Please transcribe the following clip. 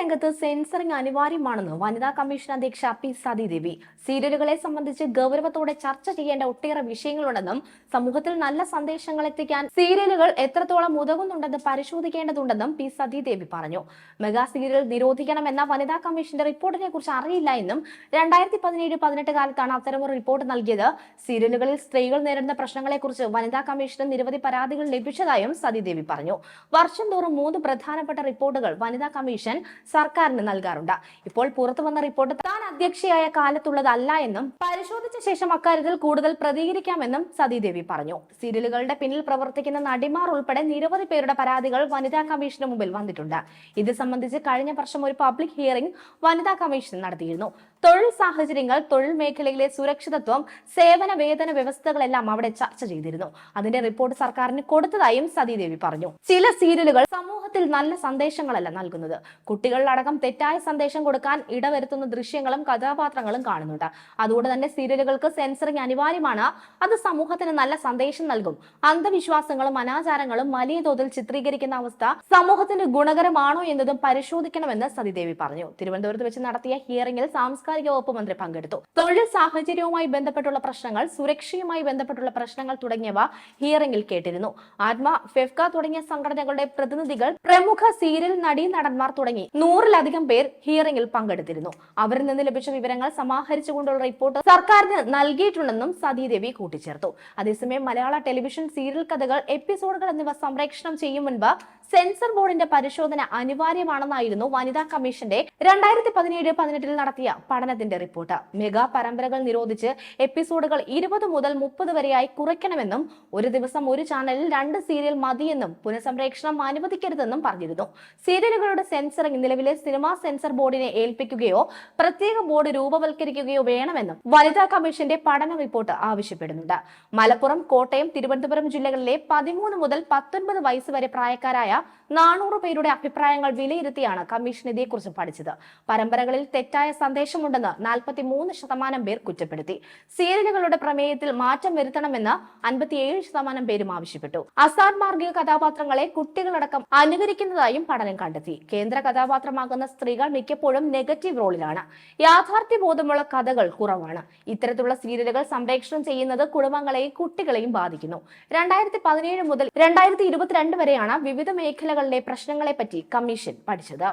രംഗത്ത് സെൻസറിംഗ് അനിവാര്യമാണെന്ന് വനിതാ കമ്മീഷൻ അധ്യക്ഷ പി സതീദേവി. സീരിയലുകളെ സംബന്ധിച്ച് ഗൗരവത്തോടെ ചർച്ച ചെയ്യേണ്ട ഒട്ടേറെ വിഷയങ്ങളുണ്ടെന്നും സമൂഹത്തിൽ നല്ല സന്ദേശങ്ങൾ എത്തിക്കാൻ സീരിയലുകൾ എത്രത്തോളം ഉതകുന്നുണ്ടെന്ന് പരിശോധിക്കേണ്ടതുണ്ടെന്നും പി സതീദേവി പറഞ്ഞു. മെഗാ സീരിയൽ നിരോധിക്കണമെന്ന വനിതാ കമ്മീഷന്റെ റിപ്പോർട്ടിനെ കുറിച്ച് അറിയില്ല എന്നും രണ്ടായിരത്തി പതിനേഴ് പതിനെട്ട് കാലത്താണ് അത്തരമൊരു റിപ്പോർട്ട് നൽകിയത്. സീരിയലുകളിൽ സ്ത്രീകൾ നേരിടുന്ന പ്രശ്നങ്ങളെക്കുറിച്ച് വനിതാ കമ്മീഷന് നിരവധി പരാതികൾ ലഭിച്ചതായും സതീദേവി പറഞ്ഞു. വർഷം തോറും മൂന്ന് പ്രധാനപ്പെട്ട റിപ്പോർട്ടുകൾ വനിതാ കമ്മീഷൻ സർക്കാരിന് നൽകാറുണ്ട്. ഇപ്പോൾ പുറത്തു വന്ന റിപ്പോർട്ട് താൻ അധ്യക്ഷയായ കാലത്തുള്ളതല്ല എന്നും പരിശോധിച്ച ശേഷം അക്കാര്യത്തിൽ കൂടുതൽ പ്രതികരിക്കാമെന്നും സതീദേവി പറഞ്ഞു. സീരിയലുകളുടെ പിന്നിൽ പ്രവർത്തിക്കുന്ന നടിമാർ ഉൾപ്പെടെ നിരവധി പേരുടെ പരാതികൾ വനിതാ കമ്മീഷന് മുമ്പിൽ വന്നിട്ടുണ്ട്. ഇത് സംബന്ധിച്ച് കഴിഞ്ഞ വർഷം ഒരു പബ്ലിക് ഹിയറിംഗ് വനിതാ കമ്മീഷൻ നടത്തിയിരുന്നു. തൊഴിൽ സാഹചര്യങ്ങൾ തൊഴിൽ മേഖലയിലെ സുരക്ഷിതത്വം സേവന വേതന വ്യവസ്ഥകളെല്ലാം അവിടെ ചർച്ച ചെയ്തിരുന്നു. അതിന്റെ റിപ്പോർട്ട് സർക്കാരിന് കൊടുത്തതായും സതീദേവി പറഞ്ഞു. ചില സീരിയലുകൾ സമൂഹത്തിൽ നല്ല സന്ദേശങ്ങളല്ല നൽകുന്നത്. കുട്ടികളിലടക്കം തെറ്റായ സന്ദേശം കൊടുക്കാൻ ഇടവരുത്തുന്ന ദൃശ്യങ്ങളും കഥാപാത്രങ്ങളും കാണുന്നുണ്ട്. അതുകൊണ്ട് തന്നെ സീരിയലുകൾക്ക് സെൻസറിങ് അനിവാര്യമാണ്. അത് സമൂഹത്തിന് നല്ല സന്ദേശം നൽകും. അന്ധവിശ്വാസങ്ങളും അനാചാരങ്ങളും വലിയ തോതിൽ ചിത്രീകരിക്കുന്ന അവസ്ഥ സമൂഹത്തിന് ഗുണകരമാണോ എന്നതും പരിശോധിക്കണമെന്ന് സതിദേവി പറഞ്ഞു. തിരുവനന്തപുരത്ത് വെച്ച് നടത്തിയ ഹിയറിംഗിൽ സാംസ്കാരിക വകുപ്പ് മന്ത്രി പങ്കെടുത്തു. തൊഴിൽ സാഹചര്യവുമായി ബന്ധപ്പെട്ടുള്ള പ്രശ്നങ്ങൾ സുരക്ഷയുമായി ബന്ധപ്പെട്ടുള്ള പ്രശ്നങ്ങൾ തുടങ്ങിയവ ഹിയറിംഗിൽ കേട്ടിരുന്നു. ആത്മ ഫെഫ്ക തുടങ്ങിയ സംഘടനകളുടെ പ്രതിനിധികൾ പ്രമുഖ സീരിയൽ നടീ നടന്മാർ തുടങ്ങി നൂറിലധികം പേർ ഹിയറിംഗിൽ പങ്കെടുത്തിരുന്നു. അവരിൽ നിന്ന് ലഭിച്ച വിവരങ്ങൾ സമാഹരിച്ചുകൊണ്ടുള്ള റിപ്പോർട്ട് സർക്കാരിന് നൽകിയിട്ടുണ്ടെന്നും സതീദേവി കൂട്ടിച്ചേർത്തു. അതേസമയം മലയാള ടെലിവിഷൻ സീരിയൽ കഥകൾ എപ്പിസോഡുകൾ എന്നിവ സംപ്രേക്ഷണം ചെയ്യും മുൻപ് സെൻസർ ബോർഡിന്റെ പരിശോധന അനിവാര്യമാണെന്നായിരുന്നു വനിതാ കമ്മീഷന്റെ രണ്ടായിരത്തി പതിനേഴ് പതിനെട്ടിൽ നടത്തിയ പഠനത്തിന്റെ റിപ്പോർട്ട്. മെഗാ പരമ്പരകൾ നിരോധിച്ച് എപ്പിസോഡുകൾ ഇരുപത് മുതൽ മുപ്പത് വരെയായി കുറയ്ക്കണമെന്നും ഒരു ദിവസം ഒരു ചാനലിൽ രണ്ട് സീരിയൽ മതിയെന്നും പുനഃസംപ്രേക്ഷണം അനുവദിക്കരുതെന്നും പറഞ്ഞിരുന്നു. സീരിയലുകളുടെ സെൻസറിംഗ് നിലവിലെ സിനിമാ സെൻസർ ബോർഡിനെ ഏൽപ്പിക്കുകയോ പ്രത്യേക ബോർഡ് രൂപവൽക്കരിക്കുകയോ വേണമെന്നും വനിതാ കമ്മീഷന്റെ പഠന റിപ്പോർട്ട് ആവശ്യപ്പെടുന്നുണ്ട്. മലപ്പുറം കോട്ടയം തിരുവനന്തപുരം ജില്ലകളിലെ പതിമൂന്ന് മുതൽ പത്തൊൻപത് വയസ്സ് വരെ പ്രായക്കാരായ നാനൂറ് പേരുടെ അഭിപ്രായങ്ങൾ വിലയിരുത്തിയാണ് കമ്മീഷൻ ഇതേക്കുറിച്ച് പഠിച്ചത്. പരമ്പരകളിൽ തെറ്റായ സന്ദേശമുണ്ടെന്ന് നാൽപ്പത്തി മൂന്ന് ശതമാനം പേർ കുറ്റപ്പെടുത്തി. സീരിയലുകളുടെ പ്രമേയത്തിൽ മാറ്റം വരുത്തണമെന്ന് അൻപത്തിയേഴ് ശതമാനം പേരും ആവശ്യപ്പെട്ടു. അസാൻമാർഗിക കഥാപാത്രങ്ങളെ കുട്ടികളടക്കം അനുകരിക്കുന്നതായും പഠനം കണ്ടെത്തി. കേന്ദ്ര കഥാപാത്രമാകുന്ന സ്ത്രീകൾ മിക്കപ്പോഴും നെഗറ്റീവ് റോളിലാണ്. യാഥാർത്ഥ്യ ബോധമുള്ള കഥകൾ കുറവാണ്. ഇത്തരത്തിലുള്ള സീരിയലുകൾ സംപ്രേക്ഷണം ചെയ്യുന്നത് കുടുംബങ്ങളെയും കുട്ടികളെയും ബാധിക്കുന്നു. രണ്ടായിരത്തി പതിനേഴ് മുതൽ രണ്ടായിരത്തി ഇരുപത്തിരണ്ട് വരെയാണ് വിവിധ മേഖലകളിലെ പ്രശ്നങ്ങളെപ്പറ്റി കമ്മീഷൻ പഠിച്ചത്.